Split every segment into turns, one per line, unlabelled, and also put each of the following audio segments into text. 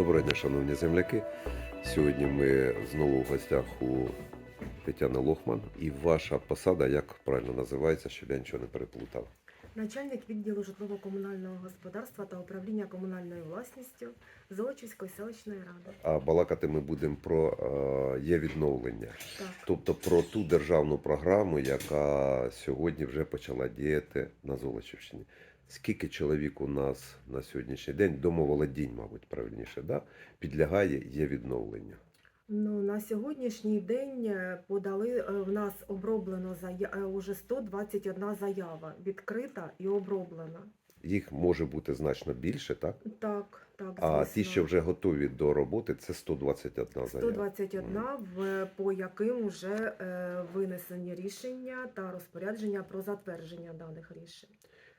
Доброго дня, шановні земляки. Сьогодні ми знову в гостях у Тетяни Лохман. І ваша посада, як правильно називається, щоб я нічого не переплутав.
Начальник відділу житлово-комунального господарства та управління комунальною власністю Золочівської селищної ради.
А балакати ми будемо про е, є відновлення,
Так,
тобто про ту державну програму, яка сьогодні вже почала діяти на Золочівщині. Скільки чоловік у нас на сьогоднішній день домоволодінь, мабуть, правильніше, да? підлягає є відновлення.
Ну на сьогоднішній день е, подали е, в нас оброблено зая... е, уже 121 заява, відкрита і оброблена.
Їх може бути значно більше, так?
Так, так,
А
звісно.
ті, що вже готові до роботи, це 121 заява.
121, в, по яким вже е, винесені рішення та розпорядження про затвердження даних рішень.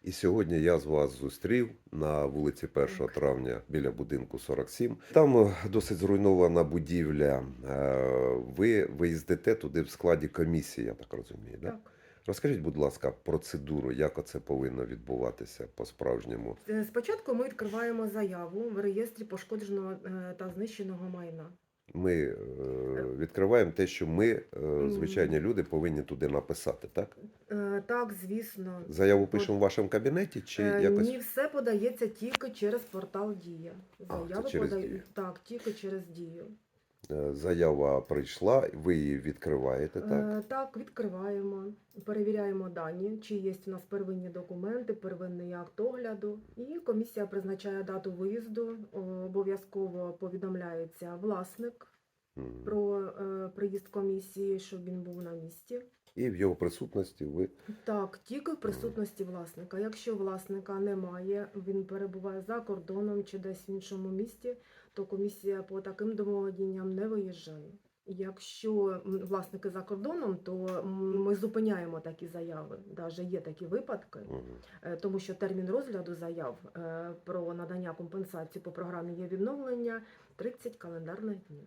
І сьогодні я з вас зустрів на вулиці 1 травня біля будинку 47. Там е, досить зруйнована будівля. Е, Ви виїздите туди в складі комісії, я так розумію. Да? Розкажіть, будь ласка, процедуру, як це повинно відбуватися по-справжньому.
Е, Спочатку ми відкриваємо заяву в реєстрі пошкодженого та знищеного майна.
Ми е, відкриваємо те, що ми, е, звичайні люди, повинні туди написати. Так?
Е, Так, звісно.
Заяву пишемо в вашому кабінеті чи
Е,
якось.
Ні, все подається тільки через портал Дія.
А, це через
подають
Дію.
так, тільки через Дію.
Е, Заява прийшла, ви її відкриваєте, так?
Е, Так, відкриваємо, перевіряємо дані, чи є у нас первинні документи, первинний акт огляду. І комісія призначає дату виїзду. Обов'язково повідомляється власник
Мгм.
про е, приїзд комісії, щоб він був на місці.
І в його присутності ви
Так, тільки в присутності власника. Якщо власника немає, він перебуває за кордоном чи десь в іншому місті, то комісія по таким домовленням не виїжджає. Якщо власники за кордоном, то ми зупиняємо такі заяви. Даже є такі випадки, е, тому що термін розгляду заяв е, про надання компенсації по програмі є відновлення 30 календарних днів.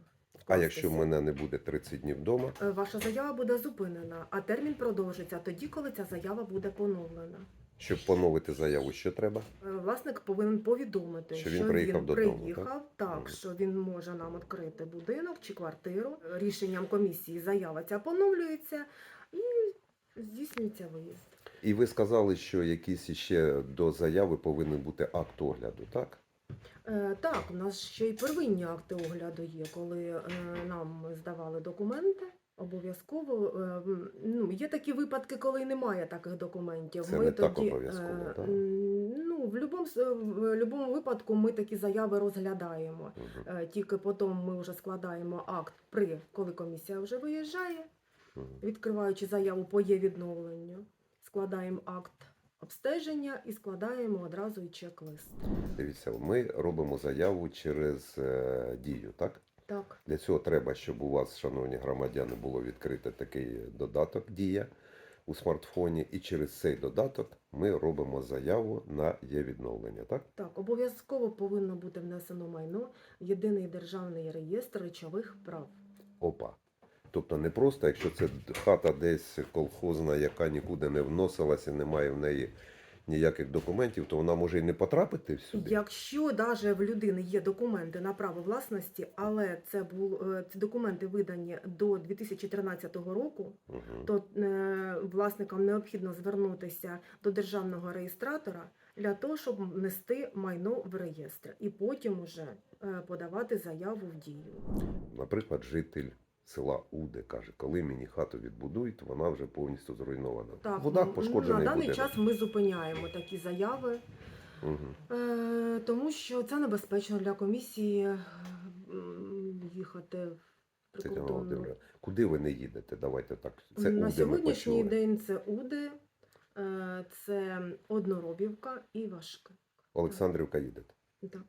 А якщо в мене не буде 30 днів вдома,
Е, Ваша заява буде зупинена, а термін продовжиться тоді, коли ця заява буде поновлена.
Щоб поновити заяву, що треба?
Е, Власник повинен повідомити,
Що він приїхав додому,
приїхав, так,
Мгм.
що він може нам відкрити будинок чи квартиру. Рішенням комісії заява ця поновлюється і здійснюється виїзд.
І ви сказали, що якийсь іще до заяви повинен бути акт огляду, так?
Е, Так, у нас ще й первинні акти огляду є, коли е, нам здавали документи. Обов'язково е, ну є такі випадки, коли немає таких документів.
Це не так обов'язково,
е,
так?
ну в будь-якому в будь-якому випадку ми такі заяви розглядаємо. Е, Тільки потім ми вже складаємо акт при коли комісія вже виїжджає,
Мгм.
відкриваючи заяву по є відновленню, складаємо акт обстеження і складаємо одразу і чек-лист.
Дивіться, ми робимо заяву через дію, так?
Так.
Для цього треба, щоб у вас, шановні громадяни, було відкрите такий додаток Дія у смартфоні, і через цей додаток ми робимо заяву на є відновлення, так?
Так, обов'язково повинно бути внесено майно єдиний державний реєстр речових прав.
Опа. Тобто не просто, якщо це хата десь колхозна, яка нікуди не вносилася, немає в неї ніяких документів, то вона може і не потрапити сюди.
Якщо навіть в людини є документи на право власності, але це бул, е, ці документи видані до 2013 року,
Мгм.
то е, власникам необхідно звернутися до державного реєстратора для того, щоб внести майно в реєстр і потім уже е, подавати заяву в дію.
Наприклад, житель села Уде каже, коли мені хату відбудують, вона вже повністю зруйнована.
Так,
в водах
ну,
пошкоджений
на даний
будинок.
час ми зупиняємо такі заяви.
Мгм.
Е, тому що це небезпечно для комісії їхати в
Тетяна. Володимирівна, куди ви не їдете? Давайте так. Це
На
Уде
сьогоднішній
почули.
день це Уди, е, це Одноробівка і Важка.
Олександрівка їдете.
Так.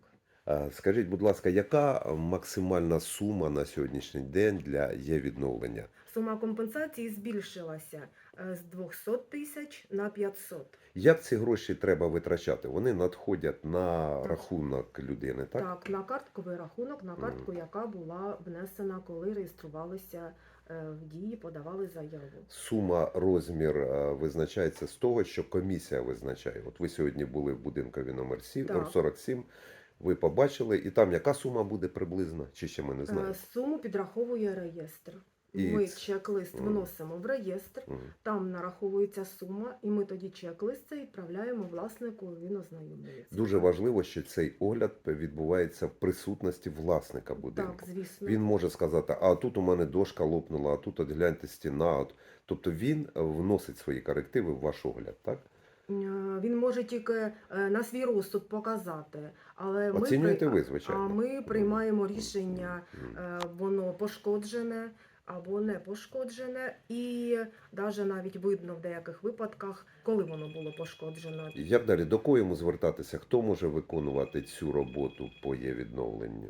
А, Скажіть, будь ласка, яка максимальна сума на сьогоднішній день для є відновлення?
Сума компенсації збільшилася е, з 200 тисяч на 500.
Як ці гроші треба витрачати? Вони надходять на
Так.
рахунок людини, так?
Так, на картковий рахунок, на картку, яка була внесена, коли реєструвалися е, в дії, подавали заяву.
Сума, розмір е, визначається з того, що комісія визначає. От ви сьогодні були в будинкові номер 7,
Так.
47. Ви побачили, і там яка сума буде приблизно, чи ще ми не
Е,
знаємо.
Суму підраховує реєстр.
І
Ми чек-лист
Мгм.
виносимо в реєстр,
Мгм.
там нараховується сума, і ми тоді чек-лист цей відправляємо власнику, він ознайомлюється.
Дуже важливо, що цей огляд відбувається в присутності власника будинку.
Так, звісно.
Він може сказати, а тут у мене дошка лопнула, а тут от гляньте стіна. От. Тобто він е, вносить свої корективи в ваш огляд, так?
Е, Він може тільки е, на свій розсуд показати, але ми,
Оцінюєте
при-
ви, звичайно.
а ми приймаємо рішення, е, воно пошкоджене або не пошкоджене, і навіть навіть видно в деяких випадках, коли воно було пошкоджено.
Як далі? До кого йому звертатися? Хто може виконувати цю роботу по є відновленню?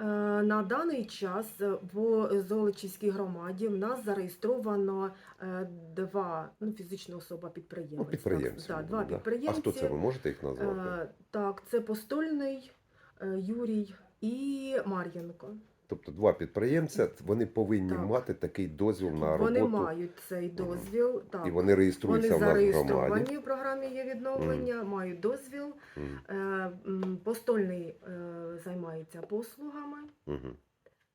Е, На даний час в Золочівській громаді в нас зареєстровано е, два ну, фізична особа підприємець.
Ну, підприємці.
Так, да, два
да?
підприємці.
А хто це? Ви можете їх назвати?
Е, Так, це Постольний Юрій і Мар'єнко.
Тобто два підприємця, вони повинні
Так.
мати такий дозвіл на роботу.
Вони мають цей дозвіл. Так.
і вони реєструються
Вони
в нас в громаді.
зареєстровані в програмі є відновлення, мають дозвіл. Е, Постольний е, займається послугами,
Мгм.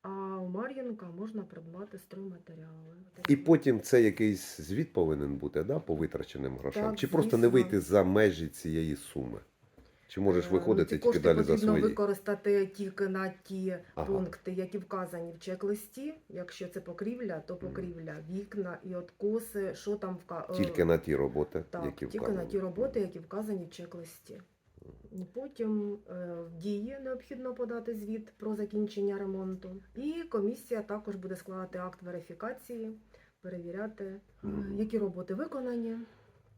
а у Мар'їнка можна придбати стройматеріали.
І потім це якийсь звіт повинен бути да, по витраченим грошам?
Так,
Чи просто не вийти за межі цієї суми? Чи можеш
Е,
виходити тільки далі за
потрібно використати тільки на ті
Ага.
пункти, які вказані в чек-листі. Якщо це покрівля, то покрівля, вікна і откоси, що там вка... е,
Тільки на ті роботи,
так,
які
тільки
вказані.
на ті роботи, які вказані в чек-листі. Потім е, в дії необхідно подати звіт про закінчення ремонту. І комісія також буде складати акт верифікації, перевіряти, які роботи виконані.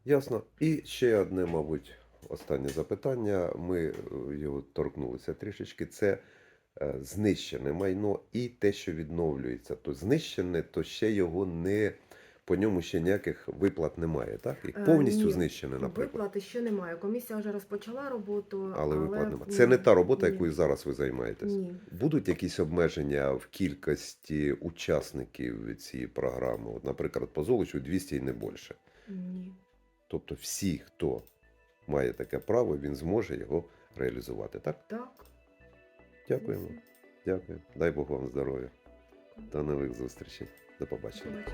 Ясно. І ще одне, мабуть, останнє запитання. Ми е, його торкнулися трішечки. Це е, знищене майно і те, що відновлюється. То знищене, то ще його не по ньому ще ніяких виплат немає, так? І
Е,
повністю
ні.
знищене, наприклад.
Виплати ще немає. Комісія вже розпочала роботу,
Але виплат немає. Це не та робота,
ні,
якою зараз ви займаєтесь.
Ні.
Будуть якісь обмеження в кількості учасників цієї програми? От, наприклад, по Золочу 200 і не більше.
Ні.
Тобто всі, хто має таке право, він зможе його реалізувати. Так?
Так.
Дякуємо. Дякую. Дай Бог вам здоров'я. До нових зустрічей. До
побачення.